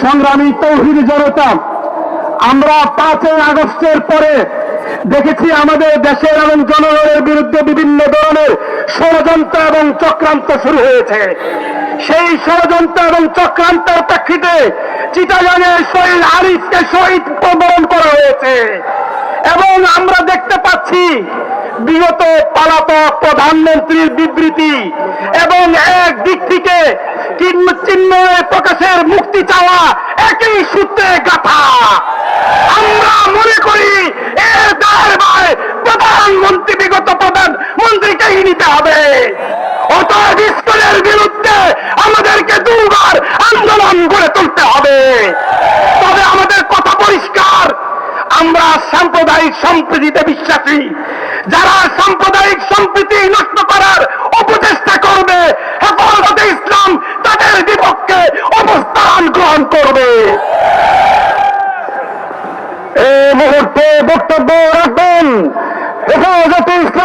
সংগ্রামী তৌহিদ জনতা, আমরা পাঁচই আগস্টের পরে দেখেছি আমাদের দেশের এবং জনগণের বিরুদ্ধে বিভিন্ন ধরনের ষড়যন্ত্র এবং চক্রান্ত শুরু হয়েছে। সেই ষড়যন্ত্র এবং চক্রান্তের প্রেক্ষিতে চিটাগাঙের শহীদ আরিফকে শহীদ বরণ করা হয়েছে। এবং আমরা দেখতে পাচ্ছি বিগত পালাতক প্রধানমন্ত্রীর বিবৃতি এবং এক সূত্রে গাথা। আমরা মনে করি এর দায় ভাই প্রধানমন্ত্রী, বিগত প্রধানমন্ত্রীকেই নিতে হবে। অতএব স্কুলের বিরুদ্ধে আমাদেরকে দুবার আন্দোলন গড়ে তুলতে হবে। তবে আমাদের কথা পরিষ্কার। আমরা সাম্প্রদায়িক সম্প্রীতিতে বিশ্বাসী। যারা অবদান গ্রহণ করবে। এই মুহূর্তে বক্তব্য রাখবেন হেফাজতে ইসলাম